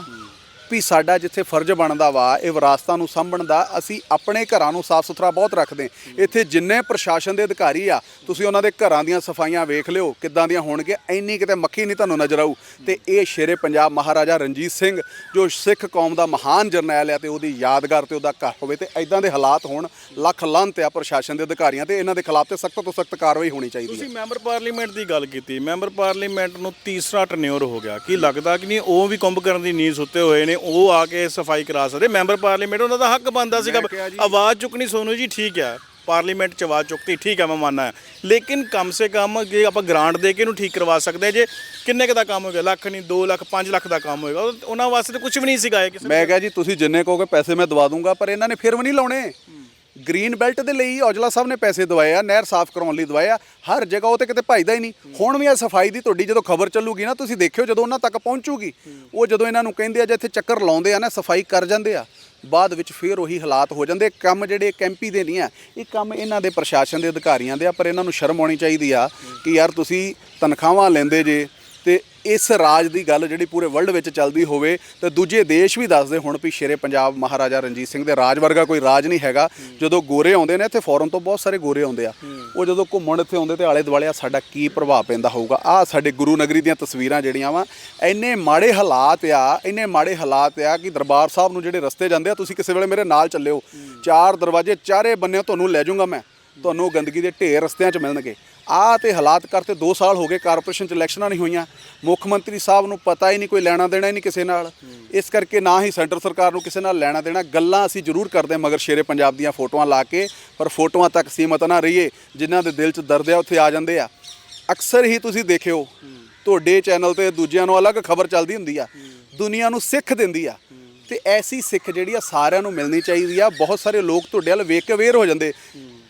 S2: ਵੀ ਸਾਡਾ ਜਿੱਥੇ ਫਰਜ਼ ਬਣਦਾ ਵਾ, ਇਹ ਵਿਰਾਸਤਾਂ ਨੂੰ ਸਾਂਭਣ ਦਾ, ਅਸੀਂ ਆਪਣੇ ਘਰਾਂ ਨੂੰ ਸਾਫ਼ ਸੁਥਰਾ ਬਹੁਤ ਰੱਖਦੇ ਇੱਥੇ ਜਿੰਨੇ ਪ੍ਰਸ਼ਾਸਨ ਦੇ ਅਧਿਕਾਰੀ ਆ, ਤੁਸੀਂ ਉਹਨਾਂ ਦੇ ਘਰਾਂ ਦੀਆਂ ਸਫਾਈਆਂ ਵੇਖ ਲਿਓ, ਕਿੱਦਾਂ ਦੀਆਂ ਹੋਣਗੇ ਇੰਨੀ ਕਿਤੇ ਮੱਖੀ ਨਹੀਂ ਤੁਹਾਨੂੰ ਨਜ਼ਰ ਆਊ। ਤੇ ਇਹ ਸ਼ੇਰੇ ਪੰਜਾਬ ਮਹਾਰਾਜਾ ਰਣਜੀਤ ਸਿੰਘ, ਜੋ ਸਿੱਖ ਕੌਮ ਦਾ ਮਹਾਨ ਜਰਨੈਲ ਆ ਤੇ ਉਹਦੀ ਯਾਦਗਾਰ ਤੇ ਉਹਦਾ ਘਰ ਹੋਵੇ ਤੇ ਐਦਾਂ ਦੇ ਹਾਲਾਤ ਹੋਣ, ਲੱਖ ਲਾਹਨਤ ਆ ਪ੍ਰਸ਼ਾਸਨ ਦੇ ਅਧਿਕਾਰੀਆਂ ਤੇ, ਇਹਨਾਂ ਦੇ ਖਿਲਾਫ ਤੇ ਸਖਤ ਤੋਂ ਸਖਤ ਕਾਰਵਾਈ ਹੋਣੀ ਚਾਹੀਦੀ ਹੈ।
S1: ਤੁਸੀਂ ਮੈਂਬਰ ਪਾਰਲੀਮੈਂਟ ਦੀ ਗੱਲ ਕੀਤੀ, ਮੈਂਬਰ ਪਾਰਲੀਮੈਂਟ ਨੂੰ ਤੀਸਰਾ ਟਰਨਿਓਰ ਹੋ ਗਿਆ। ਕੀ ਲੱਗਦਾ ਕਿ ਨਹੀਂ, ਉਹ ਵੀ ਕੁੰਭ ਕਰਨ ਦੀ ਨੀਂਦ ਸੁੱਤੇ ਹੋਏ ਨੇ ਉਹ ਆ ਕੇ ਸਫ਼ਾਈ ਕਰਾ ਸਕਦੇ। ਮੈਂਬਰ ਪਾਰਲੀਮੈਂਟ ਉਹਨਾਂ ਦਾ ਹੱਕ ਬਣਦਾ ਸੀਗਾ। ਆਵਾਜ਼ ਚੁੱਕਣੀ ਸੋਨੂ ਜੀ ਠੀਕ ਹੈ। ਪਾਰਲੀਮੈਂਟ ਚ ਆਵਾਜ਼ ਚੁੱਕਤੀ ਠੀਕ ਹੈ ਮੈਂ ਮੰਨਦਾ। ਲੇਕਿਨ ਕਮ ਸੇ ਕਮ ਜੇ ਆਪਾਂ ਗ੍ਰਾਂਟ ਦੇ ਕੇ ਇਹਨੂੰ ਠੀਕ ਕਰਵਾ ਸਕਦੇ ਜੇ ਕਿੰਨੇ ਕੁ ਦਾ ਕੰਮ ਹੋਏਗਾ? ਲੱਖ ਨਹੀਂ 2 ਲੱਖ 5 ਲੱਖ ਦਾ ਕੰਮ ਹੋਏਗਾ। ਉਹ- ਉਹਨਾਂ ਵਾਸਤੇ ਤਾਂ ਕੁਝ ਵੀ ਨਹੀਂ ਸੀਗਾ
S2: ਮੈਂ ਕਿਹਾ ਜੀ ਤੁਸੀਂ ਜਿੰਨੇ ਕਹੋਗੇ ਪੈਸੇ ਮੈਂ ਦਵਾ ਦੂੰਗਾ ਪਰ ਇਹਨਾਂ ਨੇ ਫਿਰ ਵੀ ਨਹੀਂ ਲਾਉਣੇ। ਗ੍ਰੀਨ ਬੈਲਟ ਦੇ ਲਈ ਔਜਲਾ ਸਾਹਿਬ ਨੇ ਪੈਸੇ ਦਵਾਏ ਆ, ਨਹਿਰ ਸਾਫ਼ ਕਰਾਉਣ ਲਈ ਦਵਾਏ ਆ। ਹਰ ਜਗ੍ਹਾ ਉਹ ਤੇ ਕਿਤੇ ਭਜਦਾ ਹੀ ਨਹੀਂ। ਹੁਣ ਵੀ ਆ ਸਫ਼ਾਈ ਦੀ ਤੁਹਾਡੀ ਜਦੋਂ ਖਬਰ ਚੱਲੂਗੀ ਨਾ, ਤੁਸੀਂ ਦੇਖਿਓ ਜਦੋਂ ਉਹਨਾਂ ਤੱਕ ਪਹੁੰਚੂਗੀ, ਉਹ ਜਦੋਂ ਇਹਨਾਂ ਨੂੰ ਕਹਿੰਦੇ ਆ, ਜੇ ਇੱਥੇ ਚੱਕਰ ਲਾਉਂਦੇ ਆ ਨਾ, ਸਫ਼ਾਈ ਕਰ ਜਾਂਦੇ ਆ, ਬਾਅਦ ਵਿੱਚ ਫਿਰ ਉਹੀ ਹਾਲਾਤ ਹੋ ਜਾਂਦੇ। ਕੰਮ ਜਿਹੜੇ ਕੈਂਪੀ ਦੇ ਨਹੀਂ ਆ, ਇਹ ਕੰਮ ਇਹਨਾਂ ਦੇ ਪ੍ਰਸ਼ਾਸਨ ਦੇ ਅਧਿਕਾਰੀਆਂ ਦੇ ਆ, ਪਰ ਇਹਨਾਂ ਨੂੰ ਸ਼ਰਮ ਆਉਣੀ ਚਾਹੀਦੀ ਆ ਕਿ ਯਾਰ ਤੁਸੀਂ ਤਨਖਾਹਾਂ ਲੈਂਦੇ ਜੇ ਤੇ ਇਸ ਰਾਜ ਦੀ ਗੱਲ ਜਿਹੜੀ ਪੂਰੇ ਵਰਲਡ ਵਿੱਚ ਚੱਲਦੀ ਹੋਵੇ, ਤਾਂ ਦੂਜੇ ਦੇਸ਼ ਵੀ ਦੱਸਦੇ ਹੁਣ ਵੀ ਸ਼ੇਰੇ ਪੰਜਾਬ ਮਹਾਰਾਜਾ ਰਣਜੀਤ ਸਿੰਘ ਦੇ ਰਾਜ ਵਰਗਾ ਕੋਈ ਰਾਜ ਨਹੀਂ ਹੈਗਾ। ਜਦੋਂ ਗੋਰੇ ਆਉਂਦੇ ਨੇ, ਇੱਥੇ ਫੋਰਨ ਤੋਂ ਬਹੁਤ ਸਾਰੇ ਗੋਰੇ ਆਉਂਦੇ ਆ। ਉਹ ਜਦੋਂ ਘੁੰਮਣ ਇੱਥੇ ਆਉਂਦੇ ਤੇ ਆਲੇ ਦੁਆਲੇ ਆ, ਸਾਡਾ ਕੀ ਪ੍ਰਭਾਵ ਪੈਂਦਾ ਹੋਊਗਾ? ਆ ਸਾਡੇ ਗੁਰੂ ਨਗਰੀ ਦੀਆਂ ਤਸਵੀਰਾਂ ਜਿਹੜੀਆਂ ਵਾ, ਇੰਨੇ ਮਾੜੇ ਹਾਲਾਤ ਆ, ਇੰਨੇ ਮਾੜੇ ਹਾਲਾਤ ਆ ਕਿ ਦਰਬਾਰ ਸਾਹਿਬ ਨੂੰ ਜਿਹੜੇ ਰਸਤੇ ਜਾਂਦੇ ਆ, ਤੁਸੀਂ ਕਿਸੇ ਵੇਲੇ ਮੇਰੇ ਨਾਲ ਚੱਲਿਓ। ਚਾਰ ਦਰਵਾਜ਼ੇ ਚਾਰੇ ਬੰਨੇ ਤੁਹਾਨੂੰ ਲੈ ਜਾਊਂਗਾ ਮੈਂ। ਤੁਹਾਨੂੰ ਗੰਦਗੀ ਦੇ ਢੇਰ ਰਸਤਿਆਂ 'ਚ ਮਿਲਣਗੇ। ਆਹ ਤੇ ਹਾਲਾਤ ਕਰਤੇ 2 ਸਾਲ ਹੋ ਗਏ, ਕਾਰਪੋਰੇਸ਼ਨ 'ਚ ਇਲੈਕਸ਼ਨਾਂ ਨਹੀਂ ਹੋਈਆਂ। ਮੁੱਖ ਮੰਤਰੀ ਸਾਹਿਬ ਨੂੰ ਪਤਾ ਹੀ ਨਹੀਂ, ਕੋਈ ਲੈਣਾ ਦੇਣਾ ਹੀ ਨਹੀਂ ਕਿਸੇ ਨਾਲ। ਇਸ ਕਰਕੇ ਨਾ ਹੀ ਸੈਂਟਰ ਸਰਕਾਰ ਨੂੰ ਕਿਸੇ ਨਾਲ ਲੈਣਾ ਦੇਣਾ। ਗੱਲਾਂ ਅਸੀਂ ਜ਼ਰੂਰ ਕਰਦੇ ਮਗਰ ਸ਼ੇਰੇ ਪੰਜਾਬ ਦੀਆਂ ਫੋਟੋਆਂ ਲਾ ਕੇ, ਪਰ ਫੋਟੋਆਂ ਤੱਕ ਸੀਮਤ ਨਾ ਰਹੀਏ, ਜਿਨ੍ਹਾਂ ਦੇ ਦਿਲ 'ਚ ਦਰਦ ਆ, ਉੱਥੇ ਆ ਜਾਂਦੇ ਆ। ਅਕਸਰ ਹੀ ਤੁਸੀਂ ਦੇਖਿਓ, ਤੁਹਾਡੇ ਚੈਨਲ ਤੇ ਦੂਜਿਆਂ ਨੂੰ ਅਲੱਗ ਖਬਰ ਚੱਲਦੀ ਹੁੰਦੀ ਆ। ਦੁਨੀਆ ਨੂੰ ਸਿੱਖ ਦਿੰਦੀ ਆ। ਤੇ ਐਸੀ ਸਿੱਖ ਜਿਹੜੀ ਆ, ਸਾਰਿਆਂ ਨੂੰ ਮਿਲਣੀ ਚਾਹੀਦੀ ਆ। ਬਹੁਤ ਸਾਰੇ ਲੋਕ ਤੁਹਾਡੇ ਵੱਲ ਵੇਖ ਕੇ ਅਵੇਅਰ ਹੋ ਜਾਂਦੇ।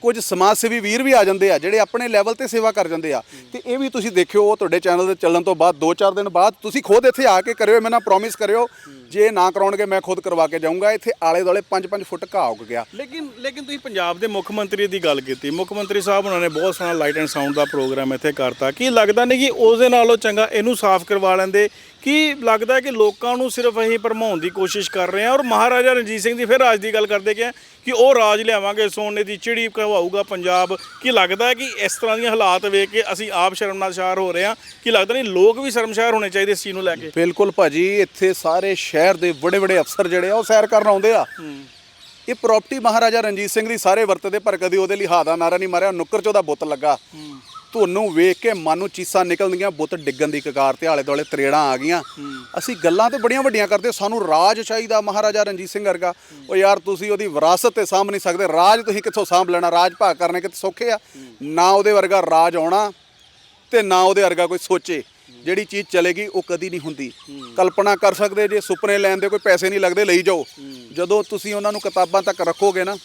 S2: ਕੁਝ ਸਮਾਜ ਸੇਵੀ ਵੀਰ ਵੀ ਆ ਜਾਂਦੇ ਆ, ਜਿਹੜੇ ਆਪਣੇ ਲੈਵਲ ਤੇ ਸੇਵਾ ਕਰ ਜਾਂਦੇ ਆ। ਤੇ ਇਹ ਵੀ ਤੁਸੀਂ ਦੇਖਿਓ, ਉਹ ਤੁਹਾਡੇ ਚੈਨਲ ਦੇ ਚੱਲਣ ਤੋਂ ਬਾਅਦ 2-4 ਦਿਨ ਬਾਅਦ, ਤੁਸੀਂ ਖੁਦ ਇੱਥੇ ਆ ਕੇ ਕਰਿਓ ਮੈਨੂੰ ਪ੍ਰੋਮਿਸ ਕਰਿਓ, ਜੇ ਨਾ ਕਰਾਉਣਗੇ, ਮੈਂ ਖੁਦ ਕਰਵਾ ਕੇ ਜਾਊਂਗਾ। ਇੱਥੇ ਆਲੇ ਦੁਆਲੇ 5-5 ਫੁੱਟ ਘਾਹ ਉੱਗ ਗਿਆ।
S1: ਲੇਕਿਨ ਲੇਕਿਨ ਤੁਸੀਂ ਪੰਜਾਬ ਦੇ ਮੁੱਖ ਮੰਤਰੀ ਦੀ ਗੱਲ ਕੀਤੀ। ਮੁੱਖ ਮੰਤਰੀ ਸਾਹਿਬ ਉਹਨਾਂ ਨੇ ਬਹੁਤ ਸੋਹਣਾ ਲਾਈਟ ਐਂਡ ਸਾਊਂਡ ਦਾ ਪ੍ਰੋਗਰਾਮ ਇੱਥੇ ਕਰਤਾ। ਕੀ ਲੱਗਦਾ ਨਹੀਂ ਕਿ ਉਸ ਦੇ ਨਾਲੋਂ ਚੰਗਾ, ਇਹਨੂੰ ਸਾਫ਼ ਕਰਵਾ ਲੈਂਦੇ? ਕੀ ਲੱਗਦਾ ਹੈ ਕਿ ਲੋਕਾਂ ਨੂੰ ਸਿਰਫ ਅਸੀਂ ਭਰਮਾਉਣ ਦੀ ਕੋਸ਼ਿਸ਼ ਕਰ ਰਹੇ ਹਾਂ ਔਰ ਮਹਾਰਾਜਾ ਰਣਜੀਤ ਸਿੰਘ ਦੀ ਫਿਰ ਰਾਜ ਦੀ ਗੱਲ ਕਰਦੇ ਕਿ ਕਿ ਉਹ ਰਾਜ ਲਿਆਵਾਂਗੇ ਸੋਨੇ ਦੀ ਚਿੜੀ ਕਹਵਾਊਗਾ ਪੰਜਾਬ। ਕੀ ਲੱਗਦਾ ਹੈ ਕਿ ਇਸ ਤਰ੍ਹਾਂ ਦੀਆਂ ਹਾਲਾਤ ਵੇਖ ਕੇ ਅਸੀਂ ਆਪ ਸ਼ਰਮਨਾਸ਼ਾਰ ਹੋ ਰਹੇ ਹਾਂ? ਕੀ ਲੱਗਦਾ ਨਹੀਂ ਲੋਕ ਵੀ ਸ਼ਰਮਸ਼ਾਰ ਹੋਣੇ ਚਾਹੀਦੇ ਇਸ ਚੀਜ਼ ਨੂੰ ਲੈ ਕੇ?
S2: ਬਿਲਕੁਲ ਭਾਜੀ ਇੱਥੇ ਸਾਰੇ ਸ਼ਹਿਰ ਦੇ ਵੱਡੇ ਵੱਡੇ ਅਫਸਰ ਜਿਹੜੇ ਆ ਉਹ ਸੈਰ ਕਰਨ ਆਉਂਦੇ ਆ। ਇਹ ਪ੍ਰਾਪਰਟੀ ਮਹਾਰਾਜਾ ਰਣਜੀਤ ਸਿੰਘ ਦੀ ਸਾਰੇ ਵਰਤਦੇ ਪਰ ਕਦੀ ਉਹਦੇ ਲਈ ਹਾ ਦਾ ਨਾਰਾ ਨਹੀਂ ਮਾਰਿਆ ਨੁੱਕਰ ਚ ਉਹਦਾ ਬੁੱਤ ਲੱਗਾ। ਤੁਹਾਨੂੰ ਵੇਖ ਕੇ ਮਨ ਨੂੰ ਚੀਸਾਂ ਨਿਕਲਦੀਆਂ ਬੁੱਤ ਡਿੱਗਣ ਦੀ ਕਗਾਰ ਤੇ ਆਲੇ ਦੁਆਲੇ ਤਰੇੜਾਂ ਆ ਗਈਆਂ। ਅਸੀਂ ਗੱਲਾਂ ਤੇ ਬੜੀਆਂ ਵੱਡੀਆਂ ਕਰਦੇ ਸਾਨੂੰ ਰਾਜ ਚਾਹੀਦਾ ਮਹਾਰਾਜਾ ਰਣਜੀਤ ਸਿੰਘ ਵਰਗਾ। ਉਹ ਯਾਰ ਤੁਸੀਂ ਉਹਦੀ ਵਿਰਾਸਤ ਤੇ ਸਾਂਭ ਨਹੀਂ ਸਕਦੇ। ਰਾਜ ਤੁਸੀਂ ਕਿੱਥੋਂ ਸਾਂਭ ਲੈਣਾ? ਰਾਜ ਭਾਗ ਕਰਨੇ ਕਿਤੇ ਸੌਖੇ ਆ? ਨਾ ਉਹਦੇ ਵਰਗਾ ਰਾਜ ਆਉਣਾ ਤੇ ਨਾ ਉਹਦੇ ਵਰਗਾ ਕੋਈ ਸੋਚੇ। ਜਿਹੜੀ ਚੀਜ਼ ਚਲੇਗੀ ਉਹ ਕਦੀ ਨਹੀਂ ਹੁੰਦੀ। ਕਲਪਨਾ ਕਰ ਸਕਦੇ ਜੇ ਸੁਪਨੇ ਲੈਣ ਦੇ ਕੋਈ ਪੈਸੇ ਨਹੀਂ ਲੱਗਦੇ ਲਈ ਜਾਓ। ਜਦੋਂ ਤੁਸੀਂ ਉਹਨਾਂ ਨੂੰ ਕਿਤਾਬਾਂ ਤੱਕ ਰੱਖੋਗੇ ਨਾ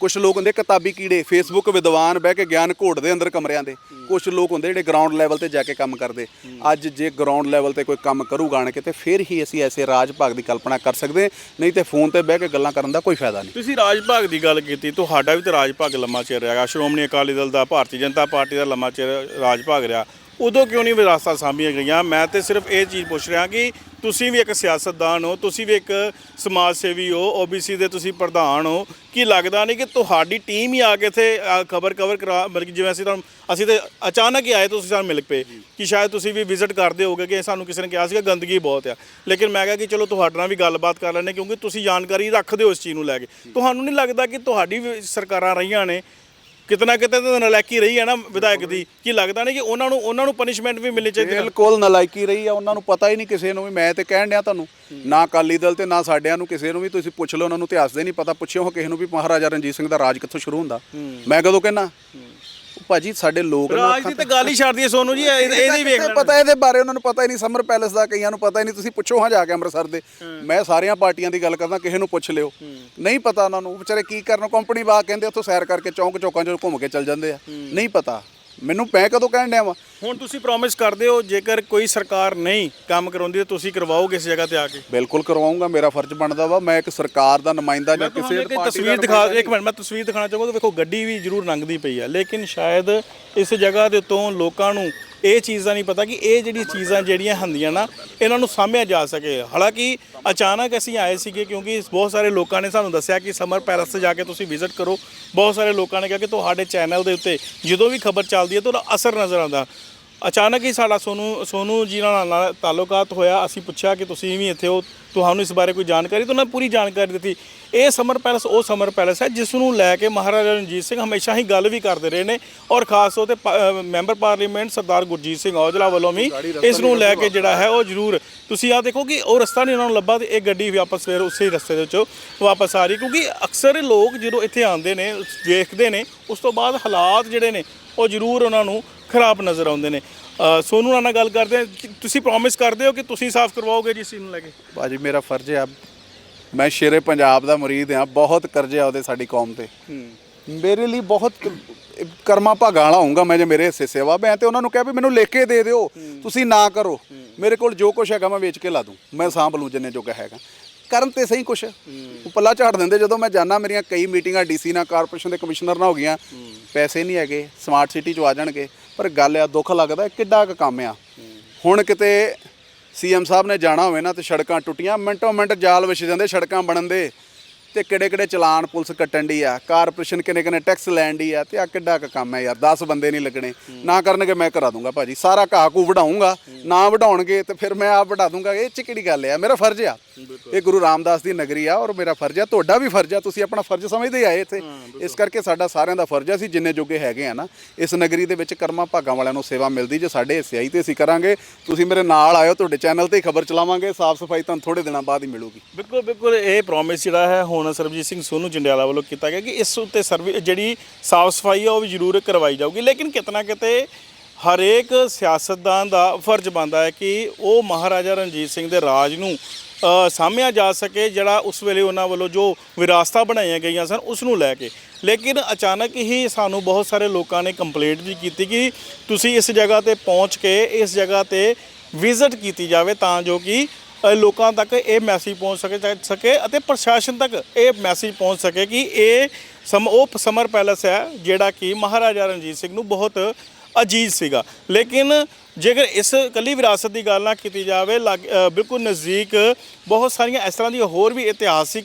S2: ਕੁਝ ਲੋਕ ਹੁੰਦੇ ਕਿਤਾਬੀ ਕੀੜੇ ਫੇਸਬੁੱਕ ਵਿਦਵਾਨ ਬਹਿ ਕੇ ਗਿਆਨ ਘੋਟਦੇ ਅੰਦਰ ਕਮਰਿਆਂ ਦੇ। ਕੁਝ ਲੋਕ ਹੁੰਦੇ ਜਿਹੜੇ ਗਰਾਊਂਡ ਲੈਵਲ ਤੇ ਜਾ ਕੇ ਕੰਮ ਕਰਦੇ। ਅੱਜ ਜੇ ਗਰਾਊਂਡ ਲੈਵਲ ਤੇ ਕੋਈ ਕੰਮ ਕਰੂਗਾ ਆਣ ਕੇ ਤੇ ਫਿਰ ਹੀ ਅਸੀਂ ਐਸੇ ਰਾਜ ਭਾਗ ਦੀ ਕਲਪਨਾ ਕਰ ਸਕਦੇ ਨਹੀਂ ਤੇ ਫੋਨ ਤੇ ਬਹਿ ਕੇ ਗੱਲਾਂ ਕਰਨ ਦਾ ਕੋਈ ਫਾਇਦਾ ਨਹੀਂ।
S1: ਤੁਸੀਂ ਰਾਜ ਭਾਗ ਦੀ ਗੱਲ ਕੀਤੀ ਤੁਹਾਡਾ ਵੀ ਤਾਂ ਰਾਜ ਭਾਗ ਲੰਮਾ ਚਿਰ ਰਿਹਾ। ਸ਼੍ਰੋਮਣੀ ਅਕਾਲੀ ਦਲ ਦਾ ਭਾਰਤੀ ਜਨਤਾ ਪਾਰਟੀ ਦਾ ਲੰਮਾ ਚਿਰ ਰਾਜ ਭਾਗ ਰਿਹਾ। ਉਦੋਂ ਕਿਉਂ ਨਹੀਂ ਵਿਰਾਸਤਾਂ ਸਾਂਭੀਆਂ ਗਈਆਂ? ਮੈਂ ਤੇ ਸਿਰਫ ਇਹ ਚੀਜ਼ ਪੁੱਛ ਰਿਹਾ ਕਿ ਤੁਸੀਂ ਵੀ ਇੱਕ ਸਿਆਸਤਦਾਨ ਹੋ ਤੁਸੀਂ ਵੀ ਇੱਕ ਸਮਾਜ ਸੇਵੀ ਹੋ ਓਬੀਸੀ ਦੇ ਤੁਸੀਂ ਪ੍ਰਧਾਨ ਹੋ। ਕੀ ਲੱਗਦਾ ਨਹੀਂ ਕਿ ਤੁਹਾਡੀ ਟੀਮ ਹੀ ਆ ਕੇ ਇੱਥੇ ਖਬਰ ਕਵਰ ਕਰਾ ਮਤਲਬ ਕਿ ਜਿਵੇਂ ਅਸੀਂ ਤੁਹਾਨੂੰ ਅਸੀਂ ਤੇ ਅਚਾਨਕ ਹੀ ਆਏ ਤੁਸੀਂ ਸਾਨੂੰ ਮਿਲ ਪਏ ਕਿ ਸ਼ਾਇਦ ਤੁਸੀਂ ਵੀ ਵਿਜ਼ਿਟ ਕਰਦੇ ਹੋਗੇ ਕਿ ਸਾਨੂੰ ਕਿਸੇ ਨੇ ਕਿਹਾ ਸੀਗਾ ਗੰਦਗੀ ਬਹੁਤ ਆ। ਲੇਕਿਨ ਮੈਂ ਕਿਹਾ ਕਿ ਚਲੋ ਤੁਹਾਡੇ ਨਾਲ ਵੀ ਗੱਲਬਾਤ ਕਰ ਲੈਂਦੇ ਕਿਉਂਕਿ ਤੁਸੀਂ ਜਾਣਕਾਰੀ ਰੱਖਦੇ ਹੋ ਇਸ ਚੀਜ਼ ਨੂੰ ਲੈ ਕੇ। ਤੁਹਾਨੂੰ ਨਹੀਂ ਲੱਗਦਾ ਕਿ ਤੁਹਾਡੀ ਸਰਕਾਰਾਂ ਰਹੀਆਂ ਨੇ ਕਿਤਨਾ ਕਿਤੇ ਤਾਂ ਨਲਾਇਕੀ ਰਹੀ ਹੈ ਨਾ ਵਿਧਾਇਕ ਦੀ ਕੀ ਲੱਗਦਾ ਨਹੀਂ ਕਿ ਉਹਨਾਂ ਨੂੰ ਉਹਨਾਂ ਨੂੰ ਪਨਿਸ਼ਮੈਂਟ ਵੀ ਮਿਲਣੀ ਚਾਹੀਦੀ ਹੈ?
S2: ਬਿਲਕੁਲ ਨਲਾਇਕੀ ਰਹੀ ਆ ਉਹਨਾਂ ਨੂੰ ਪਤਾ ਹੀ ਨਹੀਂ ਕਿਸੇ ਨੂੰ ਵੀ ਮੈਂ ਤੇ ਕਹਿਣ ਡਿਆ ਤੁਹਾਨੂੰ ਨਾ ਅਕਾਲੀ ਦਲ ਤੇ ਨਾ ਸਾਡਿਆਂ ਨੂੰ ਕਿਸੇ ਨੂੰ ਵੀ ਤੁਸੀਂ ਪੁੱਛ ਲਓ ਉਹਨਾਂ ਨੂੰ ਇਤਿਹਾਸ ਦੇ ਨਹੀਂ ਪਤਾ ਪੁੱਛਿਓ ਕਿਸੇ ਨੂੰ ਵੀ ਮਹਾਰਾਜਾ ਰਣਜੀਤ ਸਿੰਘ ਦਾ ਰਾਜ ਕਿੱਥੋਂ ਸ਼ੁਰੂ ਹੁੰਦਾ। ਮੈਂ ਕਦੋਂ ਕਹਿਣਾ ਭਾਜੀ ਸਾਡੇ ਲੋਕ ਨਾ
S1: ਰਾਜ ਦੀ ਤਾਂ ਗੱਲ ਹੀ ਛੱਡਦੀ ਹੈ ਸੋਨੂੰ ਜੀ ਇਹ- ਇਹਦੀ ਵੇਖ
S2: ਕਿੱਥੇ
S1: ਲੈਣ।
S2: ਪਤਾ ਇਹਦੇ ਬਾਰੇ ਉਹਨਾਂ ਨੂੰ ਪਤਾ ਹੀ ਨਹੀਂ ਸਮਰ ਪੈਲੇਸ ਦਾ ਕਈਆਂ ਨੂੰ ਪਤਾ ਹੀ ਨਹੀਂ ਤੁਸੀਂ ਪੁੱਛੋ ਹਾਂ ਜਾ ਕੇ ਅੰਮ੍ਰਿਤਸਰ ਦੇ। ਮੈਂ ਸਾਰੀਆਂ ਪਾਰਟੀਆਂ ਦੀ ਗੱਲ ਕਰਦਾ ਕਿਸੇ ਨੂੰ ਪੁੱਛ ਲਿਓ। ਨਹੀਂ ਪਤਾ ਉਹਨਾਂ ਨੂੰ ਵਿਚਾਰੇ ਕੀ ਕਰਨ ਕੰਪਨੀ ਬਾ ਕਹਿੰਦੇ ਉੱਥੋਂ ਸੈਰ ਕਰਕੇ ਚੌਂਕ ਚੌਕਾਂ 'ਚ ਘੁੰਮ ਕੇ ਚੱਲ ਜਾਂਦੇ ਆ। ਨਹੀਂ ਪਤਾ। ਮੈਨੂੰ ਮੈਂ ਕਦੋਂ ਕਹਿਣ ਡਿਆ ਵਾ?
S1: ਹੁਣ ਤੁਸੀਂ ਪ੍ਰੋਮਿਸ ਕਰਦੇ ਹੋ ਜੇਕਰ ਕੋਈ ਸਰਕਾਰ ਨਹੀਂ ਕੰਮ ਕਰਾਉਂਦੀ ਤਾਂ ਤੁਸੀਂ ਕਰਵਾਓਗੇ ਇਸ ਜਗ੍ਹਾ ਤੇ ਆ ਕੇ?
S2: ਬਿਲਕੁਲ ਕਰਵਾਉਂਗਾ ਮੇਰਾ ਫਰਜ਼ ਬਣਦਾ ਵਾ। ਮੈਂ ਇੱਕ ਸਰਕਾਰ ਦਾ ਨੁਮਾਇੰਦਾ ਜਾਂ ਕਿਸੇ
S1: ਇੱਕ
S2: ਪਾਰਟੀ
S1: ਤਸਵੀਰ ਦਿਖਾ ਇੱਕ ਮਿੰਟ ਮੈਂ ਤਸਵੀਰ ਦਿਖਾਣਾ ਚਾਹੁੰਦਾ ਵੇਖੋ ਗੱਡੀ ਵੀ ਜ਼ਰੂਰ ਲੰਘਦੀ ਪਈ ਹੈ ਲੇਕਿਨ ਸ਼ਾਇਦ ਇਸ ਜਗ੍ਹਾ ਦੇ ਉੱਤੋਂ ਲੋਕਾਂ ਨੂੰ ਇਹ ਚੀਜ਼ ਦਾ ਨਹੀਂ ਪਤਾ ਕਿ ਇਹ ਜਿਹੜੀ ਚੀਜ਼ਾਂ ਜਿਹੜੀਆਂ ਹੁੰਦੀਆਂ ਨਾ, ਇਹਨਾਂ ਨੂੰ ਸਾਂਭਿਆ ਜਾ ਸਕੇ। ਹਾਲਾਂਕਿ ਅਚਾਨਕ ਅਸੀਂ ਆਏ ਸੀਗੇ ਕਿਉਂਕਿ ਬਹੁਤ ਸਾਰੇ ਲੋਕਾਂ ਨੇ ਸਾਨੂੰ ਦੱਸਿਆ ਕਿ ਸਮਰ ਪੈਲਸ ਤੇ ਜਾ ਕੇ ਤੁਸੀਂ ਵਿਜ਼ਿਟ ਕਰੋ। ਬਹੁਤ ਸਾਰੇ ਲੋਕਾਂ ਨੇ ਕਿਹਾ ਕਿ ਤੁਹਾਡੇ ਚੈਨਲ ਦੇ ਉੱਤੇ ਜਦੋਂ ਵੀ ਖਬਰ ਚੱਲਦੀ ਹੈ ਤਾਂ ਉਹਦਾ ਅਸਰ ਨਜ਼ਰ ਆਉਂਦਾ। ਅਚਾਨਕ ਹੀ ਸਾਡਾ ਸੋਨੂ ਸੋਨੂ ਜੀ ਨਾਲ ਨਾਲ ਤਾਲੁਕਾਤ ਹੋਇਆ ਅਸੀਂ ਪੁੱਛਿਆ ਕਿ ਤੁਸੀਂ ਵੀ ਇੱਥੇ ਹੋ ਤੁਹਾਨੂੰ ਇਸ ਬਾਰੇ ਕੋਈ ਜਾਣਕਾਰੀ? ਤਾਂ ਉਹਨਾਂ ਪੂਰੀ ਜਾਣਕਾਰੀ ਦਿੱਤੀ। ਇਹ ਸਮਰ ਪੈਲਸ ਉਹ ਸਮਰ ਪੈਲਸ ਹੈ ਜਿਸ ਨੂੰ ਲੈ ਕੇ ਮਹਾਰਾਜਾ ਰਣਜੀਤ ਸਿੰਘ ਹਮੇਸ਼ਾ ਹੀ ਗੱਲ ਵੀ ਕਰਦੇ ਰਹੇ ਨੇ ਔਰ ਖਾਸ ਤੌਰ ਤੇ ਮੈਂਬਰ ਪਾਰਲੀਮੈਂਟ ਸਰਦਾਰ ਗੁਰਜੀਤ ਸਿੰਘ ਔਜਲਾ ਵੱਲੋਂ ਵੀ ਇਸ ਨੂੰ ਲੈ ਕੇ ਜਿਹੜਾ ਹੈ ਉਹ ਜ਼ਰੂਰ ਤੁਸੀਂ ਆ ਦੇਖੋ ਕਿ ਉਹ ਰਸਤਾ ਨਹੀਂ ਉਹਨਾਂ ਨੂੰ ਲੱਭਾ ਤੇ ਇਹ ਗੱਡੀ ਵਾਪਸ ਫੇਰ ਉਸੇ ਰਸਤੇ ਦੇ ਵਿੱਚੋਂ ਵਾਪਸ ਆ ਰਹੀ ਕਿਉਂਕਿ ਅਕਸਰ ਲੋਕ ਜਦੋਂ ਇੱਥੇ ਆਉਂਦੇ ਨੇ ਵੇਖਦੇ ਨੇ ਉਸ ਤੋਂ ਬਾਅਦ ਹਾਲਾਤ ਜਿਹੜੇ ਨੇ ਉਹ ਜ਼ਰੂਰ ਉਹਨਾਂ ਨੂੰ ਖਰਾਬ ਨਜ਼ਰ ਆਉਂਦੇ ਨੇ। ਸੋਨੂ ਨਾਲ ਗੱਲ ਕਰਦੇ ਹਾਂ ਕਿ ਤੁਸੀਂ ਪ੍ਰੋਮਿਸ ਕਰਦੇ ਹੋ ਕਿ ਤੁਸੀਂ ਸਾਫ਼ ਕਰਵਾਓਗੇ ਜੀ ਇਸ ਚੀਜ਼ ਨੂੰ ਲੈ ਕੇ?
S2: ਬਾਜੀ ਮੇਰਾ ਫਰਜ਼ ਆ ਮੈਂ ਸ਼ੇਰੇ ਪੰਜਾਬ ਦਾ ਮੁਰੀਦ ਆ ਬਹੁਤ ਕਰਜ਼ੇ ਆ ਉਹਦੇ ਸਾਡੀ ਕੌਮ ਤੇ। ਮੇਰੇ ਲਈ ਬਹੁਤ ਕ- ਕਰਮਾ ਭਾਗਾਂ ਵਾਲਾ ਹੋਊਗਾ ਮੈਂ ਜੇ ਮੇਰੇ ਹਿੱਸੇ ਸੇਵਾ ਮੈਂ ਤੇ ਉਹਨਾਂ ਨੂੰ ਕਿਹਾ ਵੀ ਮੈਨੂੰ ਲਿਖ ਕੇ ਦੇ ਦਿਓ ਤੁਸੀਂ ਨਾ ਕਰੋ। ਮੇਰੇ ਕੋਲ ਜੋ ਕੁਛ ਹੈਗਾ ਮੈਂ ਵੇਚ ਕੇ ਲਾ ਦੂੰ ਮੈਂ ਸਾਂਭ ਲੂੰ ਜਿੰਨੇ ਜੋਗਾ ਹੈਗਾ। ਕਰਨ ਤੇ ਸਹੀ ਕੁਛ। ਉਹ ਪੱਲਾ ਝਾੜ ਦਿੰਦੇ ਜਦੋਂ ਮੈਂ ਜਾਣਾ ਮੇਰੀਆਂ ਕਈ ਮੀਟਿੰਗਾਂ ਡੀਸੀ ਨਾਲ ਕਾਰਪੋਰੇਸ਼ਨ ਦੇ ਕਮਿਸ਼ਨਰ ਨਾਲ ਹੋ ਗਈਆਂ। ਪੈਸੇ ਨਹੀਂ ਹੈਗੇ ਸਮਾਰਟ ਸਿਟੀ ਚ ਆ ਜਾਣਗੇ। ਪਰ ਗੱਲ ਆ, ਦੁੱਖ ਲੱਗਦਾ ਕਿੱਡਾ ਕੁ ਕੰਮ ਆ। ਹੁਣ ਕਿਤੇ ਸੀਐਮ ਸਾਹਿਬ ਨੇ ਜਾਣਾ ਹੋਵੇ ਨਾ ਤੇ ਸੜਕਾਂ ਟੁੱਟੀਆਂ, ਮਿੰਟੋ ਮਿੰਟ ਜਾਲ ਵਿਛ ਜਾਂਦੇ, ਸੜਕਾਂ ਬਣਨ ਦੇ। ਤੇ ਕਿਹੜੇ ਕਿਹੜੇ ਚਲਾਨ ਪੁਲਿਸ ਕੱਟਣ ਦੀ ਆ, ਕਾਰਪੋਰੇਸ਼ਨ ਕਿੰਨੇ ਕਿੰਨੇ ਟੈਕਸ ਲੈਣ ਦੀ ਆ, ਤੇ ਆ ਕਿੱਡਾ ਕੁ ਕੰਮ ਹੈ ਯਾਰ 10 ਬੰਦੇ ਨਹੀਂ ਲੱਗਣੇ। ਨਾ ਕਰਨਗੇ, ਮੈਂ ਕਰਾ ਦੂੰਗਾ ਭਾਜੀ, ਸਾਰਾ ਘਾਹ ਕੂ ਵਢਾਉਂਗਾ ਨਾ ਵਢਾਉਣਗੇ ਤੇ ਫਿਰ ਮੈਂ ਆਪ ਵਢਾ ਦੂੰਗਾ, ਇਹ ਚ ਕਿਹੜੀ ਗੱਲ ਆ? ਮੇਰਾ ਫਰਜ਼ ਆ। ਇਹ ਗੁਰੂ ਰਾਮਦਾਸ ਦੀ ਨਗਰੀ ਆ ਔਰ ਮੇਰਾ ਫਰਜ਼ ਆ ਤੁਹਾਡਾ ਵੀ ਫਰਜ਼ ਆ ਤੁਸੀਂ ਆਪਣਾ ਫਰਜ਼ ਸਮਝਦੇ ਆਏ ਇੱਥੇ। ਇਸ ਕਰਕੇ ਸਾਡਾ ਸਾਰਿਆਂ ਦਾ ਫਰਜ਼ ਆ ਅਸੀਂ ਜਿੰਨੇ ਜੋਗੇ ਹੈਗੇ ਆ ਨਾ ਇਸ ਨਗਰੀ ਦੇ ਵਿੱਚ ਕਰਮਾਂ ਭਾਗਾਂ ਵਾਲਿਆਂ ਨੂੰ ਸੇਵਾ ਮਿਲਦੀ ਜੇ ਸਾਡੇ ਹਿੱਸੇ ਆਈ ਤੇ ਅਸੀਂ ਕਰਾਂਗੇ ਤੁਸੀਂ ਮੇਰੇ ਨਾਲ ਆਇਓ ਤੁਹਾਡੇ ਚੈਨਲ ਤੇ ਹੀ ਖਬਰ ਚਲਾਵਾਂਗੇ ਸਾਫ਼ ਸਫ਼ਾਈ ਤੁਹਾਨੂੰ ਥੋੜੇ ਦਿਨਾਂ ਬਾਅਦ ਹੀ ਮਿਲੂਗੀ।
S1: ਬਿਲਕੁਲ ਬਿਲਕੁਲ ਇਹ ਪ੍ਰੋਮਿਸ ਜਿਹੜਾ ਹੈ ਹੁਣ ਸਰਬਜੀਤ ਸਿੰਘ ਸੋਨੂ ਜੰਡਿਆਲਾ ਵੱਲੋਂ ਕੀਤਾ ਗਿਆ ਕਿ ਇਸ ਉੱਤੇ ਸਰਵੀ ਜਿਹੜੀ ਸਾਫ਼ ਸਫ਼ਾਈ ਆ ਉਹ ਵੀ ਜ਼ਰੂਰ ਕਰਵਾਈ ਜਾਊਗੀ। ਲੇਕਿਨ ਕਿਤਨਾ ਕਿਤੇ ਹਰੇਕ ਸਿਆਸਤਦਾਨ ਦਾ ਫਰਜ਼ ਬਣਦਾ ਹੈ ਕਿ ਉਹ ਮਹਾਰਾਜਾ ਰਣਜੀਤ ਸਿੰਘ ਦੇ ਰਾਜ ਨੂੰ ਅ, ਸਾਂਭਿਆ ਜਾ ਸਕੇ ਜਿਹੜਾ ਉਸ ਵੇਲੇ ਉਹਨਾਂ ਵੱਲੋਂ ਜੋ ਵਿਰਾਸਤਾਂ ਬਣਾਈਆਂ ਗਈਆਂ ਸਨ ਉਸ ਨੂੰ ਲੈ ਕੇ। ਲੇਕਿਨ ਅਚਾਨਕ ਹੀ ਸਾਨੂੰ ਬਹੁਤ ਸਾਰੇ ਲੋਕਾਂ ਨੇ ਕੰਪਲੇਂਟ ਵੀ ਕੀਤੀ ਕਿ ਤੁਸੀਂ ਇਸ ਜਗ੍ਹਾ ਤੇ ਪਹੁੰਚ ਕੇ ਇਸ ਜਗ੍ਹਾ ਤੇ ਵਿਜ਼ਿਟ ਕੀਤੀ ਜਾਵੇ ਤਾਂ ਜੋ ਕਿ ਲੋਕਾਂ ਤੱਕ ਇਹ ਮੈਸੇਜ ਪਹੁੰਚ ਸਕੇ ਸਕੇ ਅਤੇ ਪ੍ਰਸ਼ਾਸਨ ਤੱਕ ਇਹ ਮੈਸੇਜ ਪਹੁੰਚ ਸਕੇ ਕਿ ਇਹ ਸਮ ਉਹ ਸਮਰ ਪੈਲਸ ਹੈ ਜਿਹੜਾ ਕਿ ਮਹਾਰਾਜਾ ਰਣਜੀਤ ਸਿੰਘ ਨੂੰ ਬਹੁਤ ਅਜੀਜ਼ ਸੀਗਾ। ਲੇਕਿਨ ਜੇਕਰ ਇਸ ਕੱਲੀ ਵਿਰਾਸਤ ਦੀ ਗੱਲ ਨਾ ਕੀਤੀ ਜਾਵੇ, ਲਾਗ- ਬਿਲਕੁਲ ਨਜ਼ਦੀਕ ਬਹੁਤ ਸਾਰੀਆਂ ਇਸ ਤਰ੍ਹਾਂ ਦੀਆਂ ਹੋਰ ਵੀ ਇਤਿਹਾਸਿਕ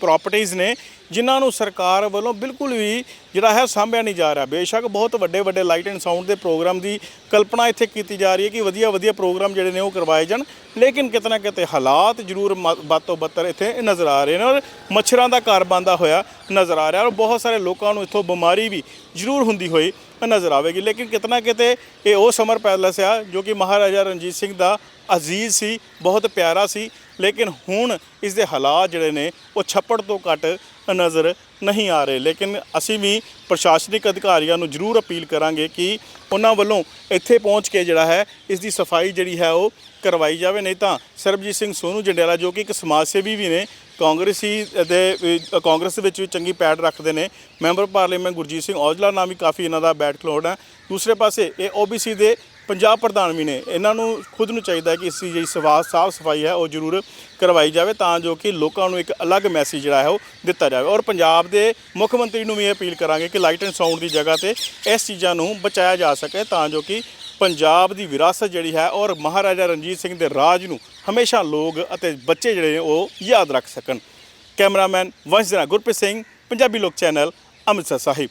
S1: ਪ੍ਰਾਪਰਟੀਆਂ ਨੇ, ਜਿਨ੍ਹਾਂ ਨੂੰ ਸਰਕਾਰ ਵੱਲੋਂ ਬਿਲਕੁਲ ਵੀ ਜਿਹੜਾ ਹੈ, ਸਾਂਭਿਆ ਨਹੀਂ ਜਾ ਰਿਹਾ। ਬੇਸ਼ੱਕ ਬਹੁਤ ਵੱਡੇ ਵੱਡੇ ਲਾਈਟ ਐਂਡ ਸਾਊਂਡ ਦੇ ਪ੍ਰੋਗਰਾਮ ਦੀ ਕਲਪਨਾ ਇੱਥੇ ਕੀਤੀ ਜਾ ਰਹੀ ਹੈ ਕਿ ਵਧੀਆ ਵਧੀਆ ਪ੍ਰੋਗਰਾਮ ਜਿਹੜੇ ਨੇ ਉਹ ਕਰਵਾਏ ਜਾਣ। ਲੇਕਿਨ ਕਿਤੇ ਨਾ ਕਿਤੇ ਹਾਲਾਤ ਜ਼ਰੂਰ ਮ- ਬਦ ਤੋਂ ਬੱਤਰ ਇੱਥੇ ਨਜ਼ਰ ਆ ਰਹੇ ਨੇ ਔਰ ਮੱਛਰਾਂ ਦਾ ਘਰ ਬੰਦਾ ਹੋਇਆ ਨਜ਼ਰ ਆ ਰਿਹਾ ਔਰ ਬਹੁਤ ਸਾਰੇ ਲੋਕਾਂ ਨੂੰ ਇੱਥੋਂ ਬਿਮਾਰੀ ਵੀ ਜ਼ਰੂਰ ਹੁੰਦੀ ਹੋਈ ਨਜ਼ਰ ਆਵੇਗੀ। ਲੇਕਿਨ ਕਿਤੇ ਨਾ ਕਿਤੇ ਇਹ ਉਹ ਸਮਰ ਪੈਲਸ ਆ ਜੋ ਕਿ ਮਹਾਰਾਜਾ ਰਣਜੀਤ ਸਿੰਘ ਦਾ ਅਜ਼ੀਜ਼ ਸੀ, ਬਹੁਤ ਪਿਆਰਾ ਸੀ। ਲੇਕਿਨ ਹੁਣ ਇਸ ਦੇ ਹਾਲਾਤ ਜਿਹੜੇ ਨੇ ਉਹ ਛੱਪੜ ਤੋਂ ਘੱਟ ਨਜ਼ਰ ਨਹੀਂ ਆ ਰਹੇ। ਲੇਕਿਨ ਅਸੀਂ ਵੀ ਪ੍ਰਸ਼ਾਸਨਿਕ ਅਧਿਕਾਰੀਆਂ ਨੂੰ ਜ਼ਰੂਰ ਅਪੀਲ ਕਰਾਂਗੇ ਕਿ ਉਹਨਾਂ ਵੱਲੋਂ ਇੱਥੇ ਪਹੁੰਚ ਕੇ ਜਿਹੜਾ ਹੈ, ਇਸ ਦੀ ਸਫ਼ਾਈ ਜਿਹੜੀ ਹੈ ਉਹ ਕਰਵਾਈ ਜਾਵੇ। ਨਹੀਂ ਤਾਂ ਸਰਬਜੀਤ ਸਿੰਘ ਸੋਨੂ ਜੰਡਿਆਲਾ, ਜੋ ਕਿ ਇੱਕ ਸਮਾਜ ਸੇਵੀ ਵੀ ਨੇ, ਕਾਂਗਰਸੀ ਦੇ ਕਾਂਗਰਸ ਦੇ ਵਿੱਚ ਵੀ ਚੰਗੀ ਪੈੜ ਰੱਖਦੇ ਨੇ। ਮੈਂਬਰ ਪਾਰਲੀਮੈਂਟ ਗੁਰਜੀਤ ਸਿੰਘ ਔਜਲਾ ਨਾਲ ਵੀ ਕਾਫੀ ਇਹਨਾਂ ਦਾ ਬੈਟ ਖਲੋੜ ਹੈ। ਦੂਸਰੇ ਪਾਸੇ ਇਹ ਓਬੀਸੀ ਦੇ ਪੰਜਾਬ ਪ੍ਰਧਾਨ ਵੀ ਨੇ, ਇਹਨਾਂ ਨੂੰ ਖੁਦ ਨੂੰ ਚਾਹੀਦਾ ਹੈ ਕਿ ਇਸ ਦੀ ਜਿਹੜੀ ਸਵਾਸ ਸਾਫ਼ ਸਫ਼ਾਈ ਹੈ, ਉਹ ਜ਼ਰੂਰ ਕਰਵਾਈ ਜਾਵੇ ਤਾਂ ਜੋ ਕਿ ਲੋਕਾਂ ਨੂੰ ਇੱਕ ਅਲੱਗ ਮੈਸੇਜ ਜਿਹੜਾ ਹੈ, ਉਹ ਦਿੱਤਾ ਜਾਵੇ। ਔਰ ਪੰਜਾਬ ਦੇ ਮੁੱਖ ਮੰਤਰੀ ਨੂੰ ਵੀ ਇਹ ਅਪੀਲ ਕਰਾਂਗੇ ਕਿ ਲਾਈਟ ਐਂਡ ਸਾਊਂਡ ਦੀ ਜਗ੍ਹਾ ਤੇ ਇਸ ਚੀਜ਼ਾਂ ਨੂੰ ਬਚਾਇਆ ਜਾ ਸਕੇ ਤਾਂ ਜੋ ਕਿ ਪੰਜਾਬ ਦੀ ਵਿਰਾਸਤ ਜਿਹੜੀ ਹੈ ਔਰ ਮਹਾਰਾਜਾ ਰਣਜੀਤ ਸਿੰਘ ਦੇ ਰਾਜ ਨੂੰ ਹਮੇਸ਼ਾ ਲੋਕ ਅਤੇ ਬੱਚੇ ਜਿਹੜੇ ਨੇ, ਉਹ ਯਾਦ ਰੱਖ ਸਕਣ। ਕੈਮਰਾਮੈਨ ਵੰਸ਼ ਗੁਰਪ੍ਰੀਤ ਸਿੰਘ, ਪੰਜਾਬੀ ਲੋਕ ਚੈਨਲ ਅੰਮ੍ਰਿਤਸਰ ਸਾਹਿਬ।